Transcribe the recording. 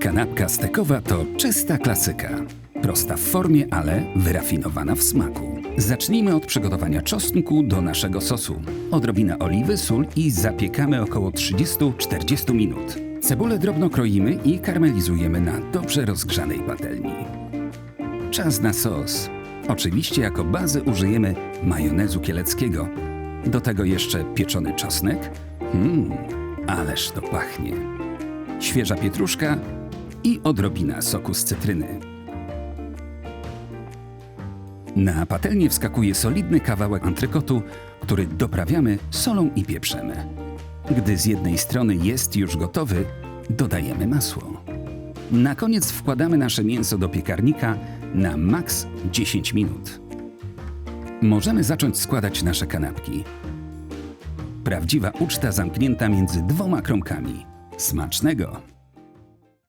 Kanapka stekowa to czysta klasyka. Prosta w formie, ale wyrafinowana w smaku. Zacznijmy od przygotowania czosnku do naszego sosu. Odrobina oliwy, sól i zapiekamy około 30-40 minut. Cebulę drobno kroimy i karmelizujemy na dobrze rozgrzanej patelni. Czas na sos. Oczywiście jako bazę użyjemy majonezu kieleckiego. Do tego jeszcze pieczony czosnek. Mmm, ależ to pachnie. Świeża pietruszka i odrobina soku z cytryny. Na patelnię wskakuje solidny kawałek antrykotu, który doprawiamy solą i pieprzem. Gdy z jednej strony jest już gotowy, dodajemy masło. Na koniec wkładamy nasze mięso do piekarnika na maks 10 minut. Możemy zacząć składać nasze kanapki. Prawdziwa uczta zamknięta między dwoma kromkami. Smacznego!